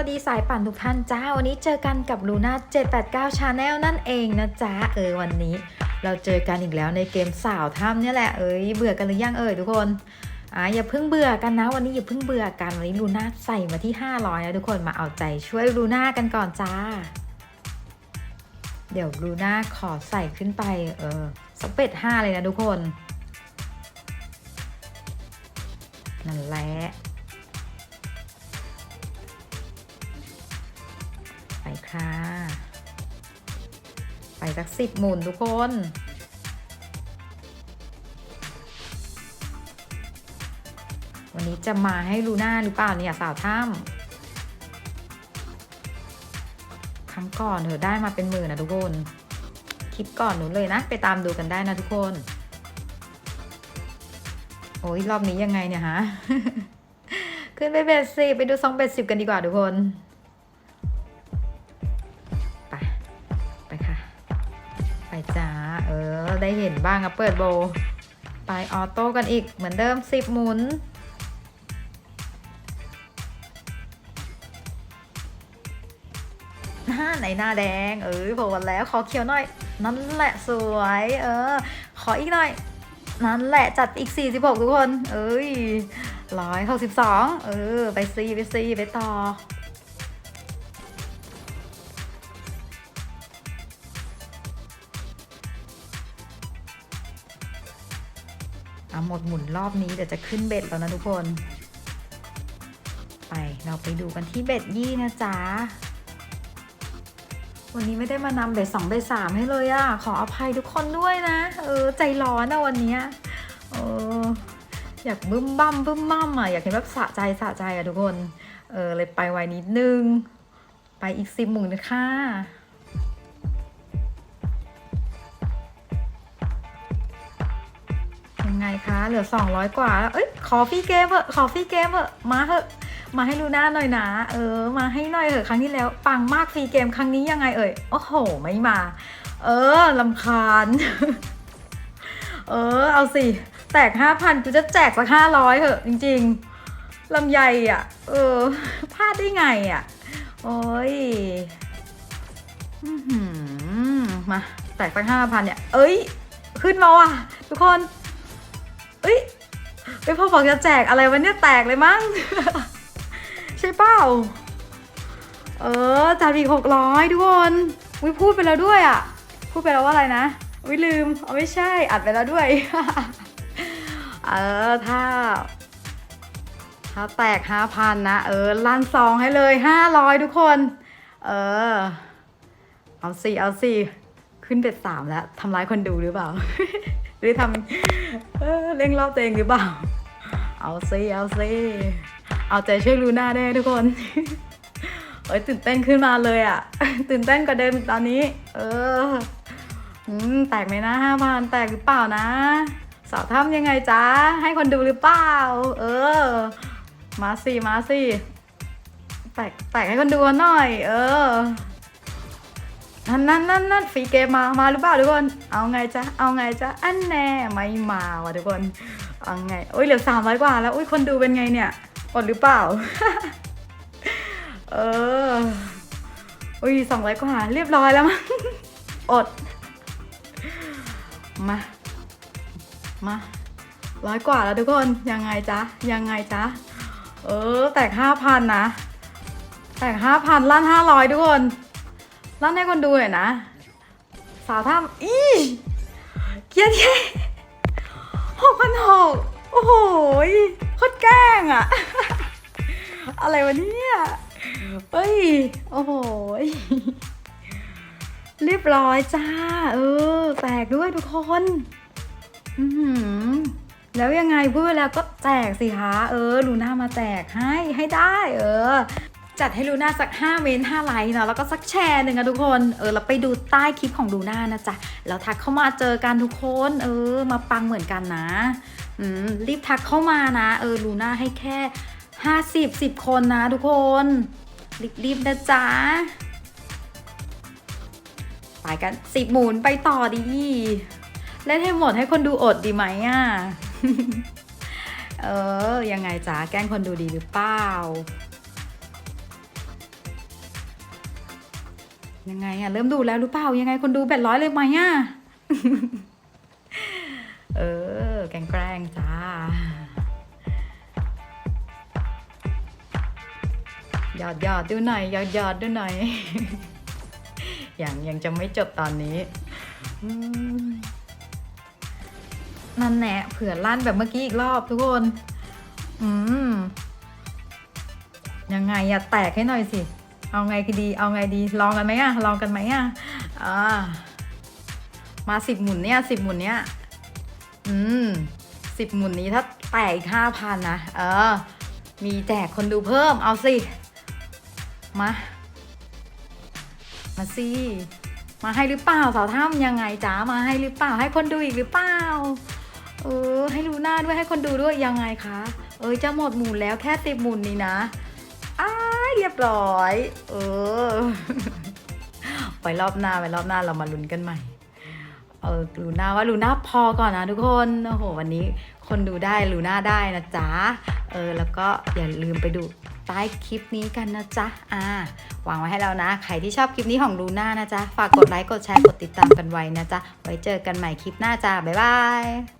วัสดีสายปั่นทุกท่านจ้า วันนี้เจอกันกับลูน่า789 Channel นั่นเองนะจ๊ะ เออวันนี้ เราเจอกันอีกแล้วในเกมสาวถ้ำเนี่ยแหละ เอ้ยเบื่อกันหรือยังเอ่ยทุกคนอ่าอย่าเพิ่งเบื่อกันนะ วันนี้อย่าเพิ่งเบื่อกันวันนี้ลูน่าใส่มาที่ 500นะทุกคนมาเอาใจช่วยลูน่ากันก่อนจ้า เดี๋ยวลูน่าขอใส่ขึ้นไปเออสเปด5เลยนะทุกคนนั่นแหละ ค่ะ ไปสักสิบหมุนทุกคน วันนี้จะมาให้ลูน่าหรือเปล่าเนี่ยสาวถ้ำครั้งก่อนเธอได้มาเป็นหมื่นนะทุกคน คลิปก่อนหนูเลยนะ ไปตามดูกันได้นะทุกคน โอ้ยรอบนี้ยังไงเนี่ยฮะ ขึ้นไปเบสสิไปดูซองเบสสิบกันดีกว่าทุกคน จ้า เออ ได้เห็นบ้างอะเปิดโบ ไปออโต้กันอีกเหมือนเดิมสิบหมุน หน้าไหนหน้าแดง เออโผล่แล้ว ขอเขียวหน่อย นั่นแหละสวย เออ ขออีกหน่อย นั่นแหละจัดอีก 46 ทุกคน เอ้ยร้อยหกสิบสองเออ ไปซีไปซีไปต่อ เอาหมดหมุนรอบนี้เดี๋ยวจะขึ้นเบ็ดแล้วนะทุกคน ไปเราไปดูกันที่เบ็ดยี่นะจ๊ะ วันนี้ไม่ได้มานำเบ็ดสองเบ็ดสามให้เลยอะขออภัยทุกคนด้วยนะ เออ ใจร้อนอะวันนี้เอออยากบึ้มบั้มบึ้มบั้มอะอยากเห็นแบบสะใจสะใจอะทุกคน เออเลยไปไวนิดนึง ไปอีกสิบหมุนค่ะ ไงคะ เหลือ 200 กว่าแล้ว เอ้ย ขอฟรีเกมเถอะ ขอฟรีเกมเถอะ มาเถอะ มาให้ลูน่าหน่อยนะ เออ มาให้หน่อยเถอะ ครั้งที่แล้ว ปังมากฟรีเกมครั้งนี้ยังไงเอ่ย โอ้โห ไม่มา เออลำคาญ เออ เอาสิ แตก 5,000 กูจะแจกสัก 500เถอะ จริง ๆ ลำไยอะ เออ พลาดได้ไงอะ โอ้ยอมา แตกสัก 5,000 เนี่ย เอ้ย ขึ้นมาว่ะ ทุกคน เอ้ยเอ้ยพอบอกจะแจกอะไรวันนี้แตกเลยมั้ง ใช่เปล่า เออจัดอีกหกร้อยทุกคนวิพูดไปแล้วด้วยอะ พูดไปแล้วว่าอะไรนะ วิลืมเอาไม่ใช่ อัดไปแล้วด้วย เออถ้า ถ้าแตกห้าพันนะ เออลั่นซองให้เลยห้าร้อยทุกคน เออ เอาสิเอาสิ ขึ้นเป็ดสามแล้วทำร้ายคนดูหรือเปล่า หรือทำเออเร่งรอบตัวเองหรือเปล่า เอาซิเอาซิเอาใจช่วยลูน่าแน่ทุกคนเอ้ยตื่นเต้นขึ้นมาเลยอะ่ะ ตื่นเต้นกว่าเดิมตอนนี้ เอออืมแตกไหมนะห้าพันแตกหรือเปล่านะ สาวถ้ำยังไงจ๊ะ ให้คนดูหรือเปล่า เออ มาสิมาสิแตกแตกให้คนดูหน่อย เออ นั่นนั่นนั่นนั่นฟรีเกมมา มาหรือเปล่าทุกคน เอาไงจ๊ะ เอาไงจ๊ะ อันแน่ไม่มาว่ะทุกคน เอาไงโอ้ยเหลือสามร้อยกว่าแล้วอุ้ยคนดูเป็นไงเนี่ยอดหรือเปล่า เอออุ้ยสองร้อยกว่าเรียบร้อยแล้วมั้งอด มา มาร้อยกว่าแล้วทุกคน ยังไงจ๊ะ ยังไงจ๊ะ เออ แตกห้าพันนะ แตกห้าพันล้านห้าร้อยทุกคน ล้านให้คนดูหน่อยนะ สาวท่ามอีเกียร์เท่หกพันหกโอ้โหโคตรแกล้งอะอะไรวะเนี่ยเฮ้ย โอ้โหเรียบร้อยจ้า เออ แตกด้วยทุกคน อือหือแล้วยังไงพูดไปแล้วก็แจกสิคะ เออ ลูน่ามาแจกให้ให้ได้ เออ จัดให้ลูน่าสัก 5เมน5ไลค์เนาะแล้วก็สักแชร์หนึ่งอะทุกคนเออเราไปดูใต้คลิปของลูน่านะจ๊ะแล้วทักเข้ามาเจอกันทุกคนเออมาปังเหมือนกันนะอืมรีบทักเข้ามานะ เออลูน่าให้แค่ 50 10 คนนะทุกคนรีบๆนะจ๊ะไปกันสิบหมุนไปต่อดีเล่นให้หมดให้คนดูอดดีไหมอะเออ ยังไงจ๊ะแกล้งคนดูดีหรือเปล่า ยังไงอะเริ่มดูแล้วหรือเปล่ายังไงคนดูแปดร้อยเลยไหมอะเออ แกงแกล้งจ้าหยอดหยอดดูหน่อยหยอดหยอดดูหน่อยอย่างยังจะไม่จบตอนนี้นั่นแหละเผื่อลั่นแบบเมื่อกี้อีกรอบทุกคน อืม ยังไงอะแตกให้หน่อยสิ เอาไงดี เอาไงดี ลองกันไหมอะลองกันไหมอะอ่ามาสิบหมุนเนี่ยสิบหมุนเนี่ยอืมสิบหมุนนี้ถ้าแตกอีกห้าพันนะ เออ มีแจกคนดูเพิ่ม เอาสิ มา มาสิ มาให้หรือเปล่าสาวถ้ำยังไงจ้ามาให้หรือเปล่า ให้คนดูอีกหรือเปล่า เออ ให้รู้หน้าด้วย ให้คนดูด้วยยังไงคะ เออจะหมดหมุนแล้วแค่สิบหมุนนี้นะ ยเรียบร้อย เออไปรอบหน้าไปรอบหน้าเรามาลุ้นกันใหม่ เออลูน่าว่าลูน่าพอก่อนนะทุกคนโอ้โหวันนี้คนดูได้ลูน่าได้นะจ๊ะเออแล้วก็อย่าลืมไปดูใต้คลิปนี้กันนะจ๊ะ อ่าวางไว้ให้แล้วนะ ใครที่ชอบคลิปนี้ของลูน่านะจ๊ะ ฝากกดไลค์ กดแชร์ กดติดตามกันไว้นะจ๊ะ ไว้เจอกันใหม่คลิปหน้าจ้า บ๊ายบาย